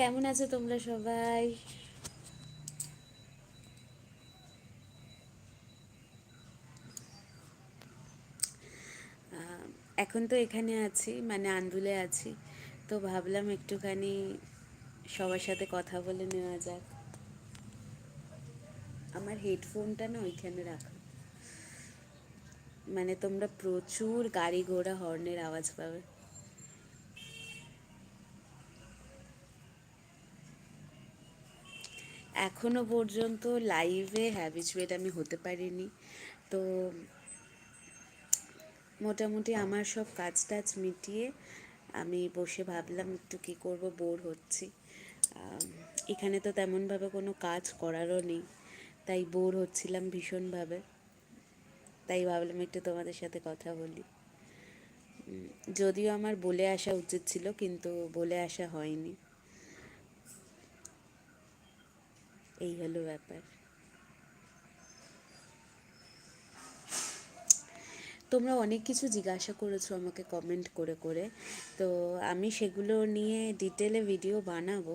কেমন আছো তোমরা সবাই? এখন তো এখানে আছি মানে আন্দুলে আছি। তো ভাবলাম একটুখানি সবার সাথে কথা বলে নেওয়া যাক। আমার হেডফোনটা না ওইখানে রাখা। মানে তোমরা প্রচুর গাড়ি ঘোড়া হর্নের আওয়াজ পাবে। এখনও পর্যন্ত লাইভে হ্যাবিচুয়েট আমি হতে পারিনি। তো মোটামুটি আমার সব কাজ টাজ মিটিয়ে আমি বসে ভাবলাম একটু কী করব বোর হচ্ছি। এখানে তো তেমনভাবে কোনো কাজ করারও নেই, তাই বোর হচ্ছিলাম ভীষণভাবে। তাই ভাবলাম একটু তোমাদের সাথে কথা বলি। যদিও আমার বলে আসা উচিত ছিল, কিন্তু বলে আসা হয়নি। এই হলো ব্যাপার। তোমরা অনেক কিছু জিজ্ঞাসা করেছ আমাকে কমেন্ট করে করে। তো আমি সেগুলো নিয়ে ডিটেলে ভিডিও বানাবো।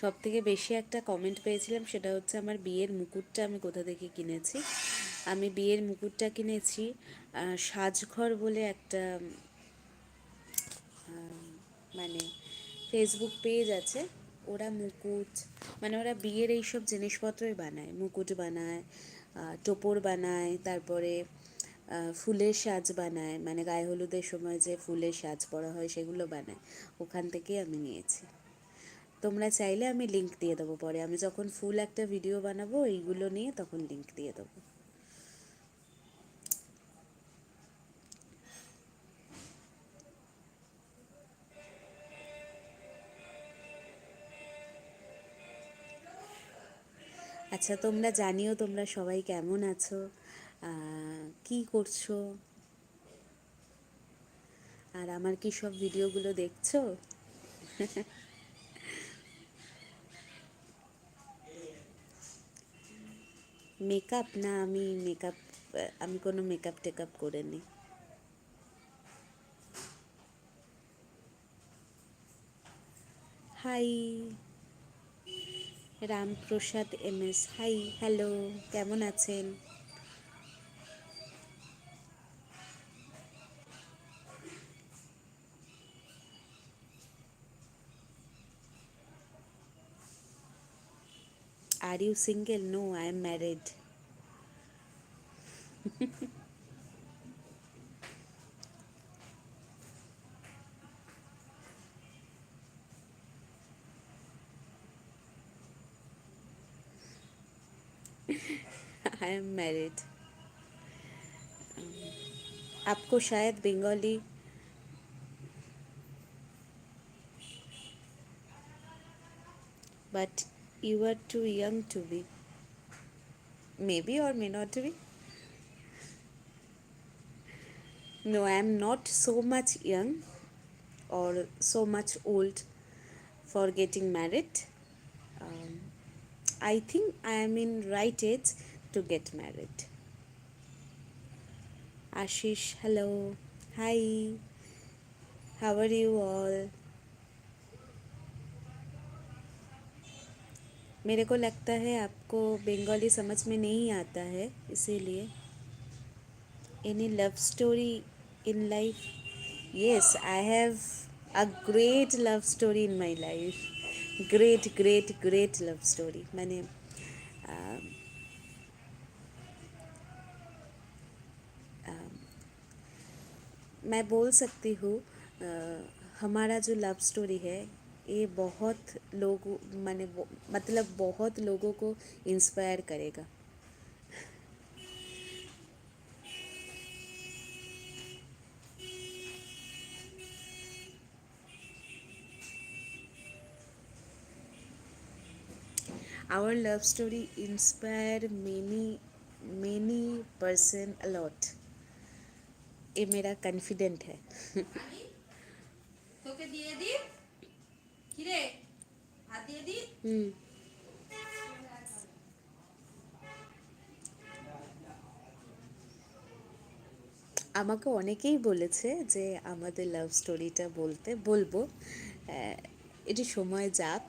সব থেকে বেশি একটা কমেন্ট পেয়েছিলাম সেটা হচ্ছে আমার বিয়ের মুকুটটা আমি কোথা থেকে কিনেছি। আমি বিয়ের মুকুটটা কিনেছি সাজঘর বলে একটা মানে ফেসবুক পেজ আছে, ওরা মুকুট মানে ওরা বিয়ের এইসব জিনিসপত্রই বানায়। মুকুট বানায় টোপর বানায়, তারপরে ফুলের সাজ বানায় মানে গায়ে হলুদের সময় যে ফুলের সাজ পরা হয় সেগুলো বানায়। ওখান থেকেই আমি নিয়েছি। তোমরা চাইলে আমি লিংক দিয়ে দেবো পরে। আমি যখন ফুল একটা ভিডিও বানাবো, এইগুলো নিয়ে তখন লিংক দিয়ে দেবো। আচ্ছা তোমরা জানিও তোমরা সবাই কেমন আছো? কি করছ? আর আমার কি সব ভিডিওগুলো দেখছ? মেকআপ? না, আমি মেকআপ, আমি কোনো মেকআপ টেকআপ করে নিই hi. Ramprasad M S hi hello কেমন আছেন? Are you single no I am married I am married आपको शायद Bengali but you are too young to be maybe or may not be no i am not so much young or so much old for getting married um, i think i am in right age to get married. Ashish, hello. Hi. How are you all? मेरे को लगता है आपको बंगाली समझ में नहीं आता है इसीलिए any love story in life yes I have a great love story in my life great great great love story मैंने uh, मैं बोल सकती हूँ हमारा जो लव स्टोरी है, ये बहुत लोग, मैंने मतलब बहुत लोगों को इंस्पायर करेगा। Love story inspire many many person a lot ये मेरा कॉन्फिडेंट है তোকে দিয়ে দি কিরে হাত দিয়ে দি हम्म আমাকে অনেকেই বলেছে যে আমাদের লাভ স্টোরিটা বলতে বলবো আহ, একটু সময় যাক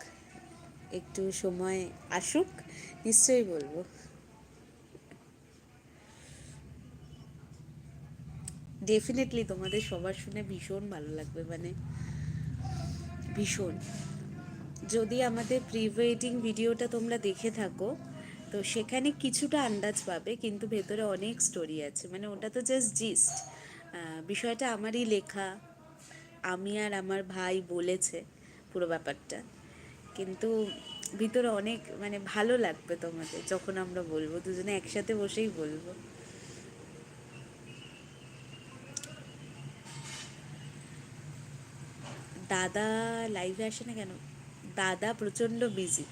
একটু সময় আসুক নিশ্চয়ই বলবো ডেফিনেটলি তোমাদের সবার শুনে ভীষণ ভালো লাগবে মানে ভীষণ। যদি আমাদের প্রি ওয়েডিং ভিডিওটা তোমরা দেখে থাকো, তো সেখানে কিছুটা আন্দাজ পাবে, কিন্তু ভেতরে অনেক স্টোরি আছে। মানে ওটা তো জাস্ট জিস্ট বিষয়টা আমারই লেখা, আমি আর আমার ভাই বলেছে পুরো ব্যাপারটা। কিন্তু ভিতরে অনেক মানে ভালো লাগবে তোমাদের, যখন আমরা বলব, দুজনে একসাথে বসেই বলব। দাদা লাইভে আসে না কেন? দাদা প্রচণ্ড বিজি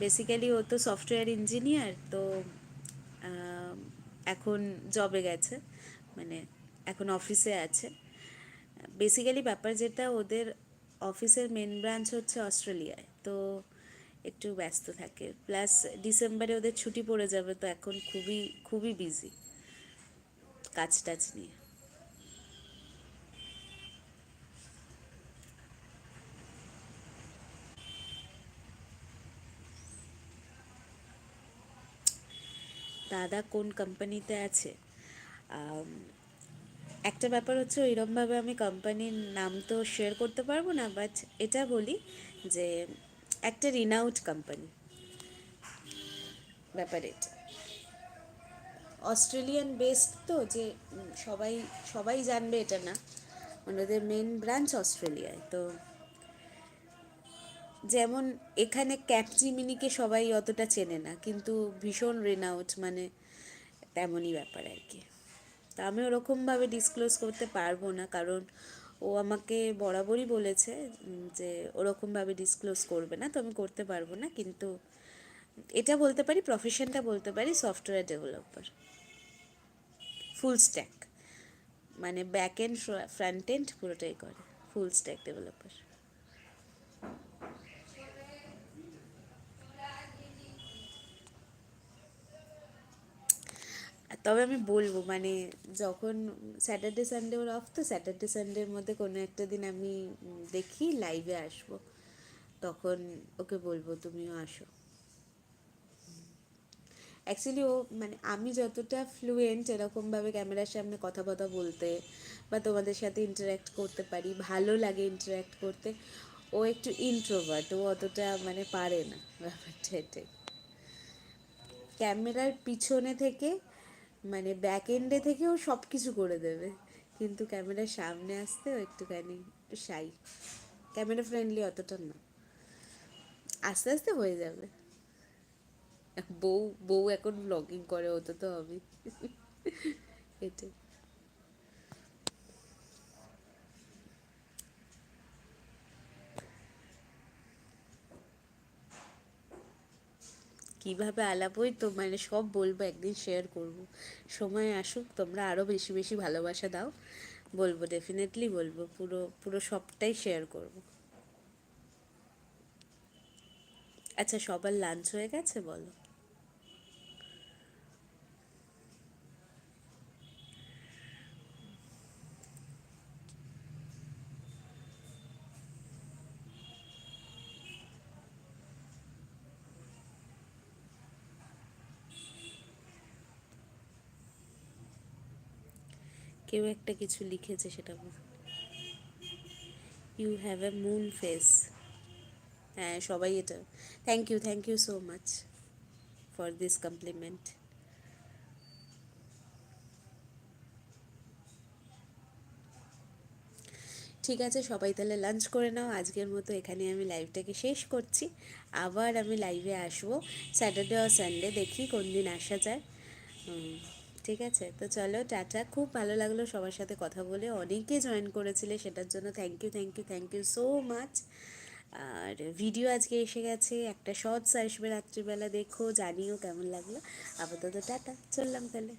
বেসিক্যালি ও তো সফটওয়্যার ইঞ্জিনিয়ার তো এখন জবে গেছে মানে এখন অফিসে আছে। বেসিক্যালি ব্যাপার যেটা, ওদের অফিসের মেন ব্রাঞ্চ হচ্ছে অস্ট্রেলিয়ায়, তো একটু ব্যস্ত থাকে। প্লাস ডিসেম্বরে ওদের ছুটি পড়ে যাবে, তো এখন খুবই খুবই বিজি কাজ টাজ নিয়ে। দাদা কোন কোম্পানিতে আছে? একটা ব্যাপার হচ্ছে ওইরমভাবে আমি কোম্পানির নাম তো শেয়ার করতে পারব না বাট এটা বলি যে একটা রিনাউট কোম্পানি ব্যাপার এটা। অস্ট্রেলিয়ান বেসড তো যে সবাই সবাই জানবে এটা না। ওনাদের মেন ব্রাঞ্চ অস্ট্রেলিয়ায় তো যেমন এখানে ক্যাপজিমিনিকে সবাই অতটা চেনে না, কিন্তু ভীষণ রেনাউট মানে তেমনই ব্যাপার আর কি। তা আমি ওরকমভাবে ডিসক্লোজ করতে পারব না, কারণ ও আমাকে বরাবরই বলেছে যে ওরকমভাবে ডিসক্লোজ করবে না, তো আমি করতে পারব না, কিন্তু এটা বলতে পারি প্রফেশনটা বলতে পারি সফটওয়্যার ডেভেলপার ফুল স্ট্যাক মানে ব্যাক এন্ড ফ্রন্ট এন্ড পুরোটাই করে ফুল স্ট্যাক ডেভেলপার তবে আমি বলব মানে যখন স্যাটারডে সানডে ওর অফ তো স্যাটারডে সানডের মধ্যে কোনো একটা দিন আমি দেখি লাইভে আসব। তখন ওকে বলব, তুমিও আসো। অ্যাকচুয়ালি ও মানে আমি যতটা ফ্লুয়েন্ট এরকমভাবে ক্যামেরার সামনে কথা কথা বলতে বা তোমাদের সাথে ইন্টারাক্ট করতে পারি, ভালো লাগে ইন্টারাক্ট করতে, ও একটু ইন্ট্রোভার্ট ও অতটা মানে পারে না ব্যাপারটা এটাই। ক্যামেরার পিছনে থেকে মানে ব্যাক এন্ডে থেকেও সব কিছু করে দেবে। কিন্তু ক্যামেরার সামনে আসতে ও একটুখানি একটু শাই ক্যামেরা ফ্রেন্ডলি অতটা না। আস্তে আস্তে হয়ে যাবে। বউ বউ এখন ব্লগিং করে হতো তো হবে এটাই। কীভাবে আলাপই তো মানে সব বলব, একদিন শেয়ার করব। সময় আসুক, তোমরা আরও বেশি বেশি ভালোবাসা দাও। বলব ডেফিনেটলি বলব, পুরো পুরো সবটাই শেয়ার করব। আচ্ছা সবার লাঞ্চ হয়ে গেছে, বলো। কেউ একটা কিছু লিখেছে সেটা you have a moon face হ্যাঁ সবাই এটা। Thank you thank you so much for this compliment ঠিক আছে, সবাই তাহলে লাঞ্চ করে নাও। আজকের মতো এখানে আমি লাইভটাকে শেষ করছি। আবার আমি লাইভে আসব। স্যাটারডে আর সানডে দেখি কোন দিন আসা যায়। ঠিক আছে? তো চলো, টাটা। খুব ভালো লাগল সবার সাথে কথা বলে। অনেকে জয়েন করেছিলে সেটার জন্য thank you thank you thank you so much R video আজকে এসে গেছে। একটা শর্টস আসবে রাত্রিবেলা, দেখো, জানিও কেমন লাগল। আপাতত টাটা। চললাম তাহলে।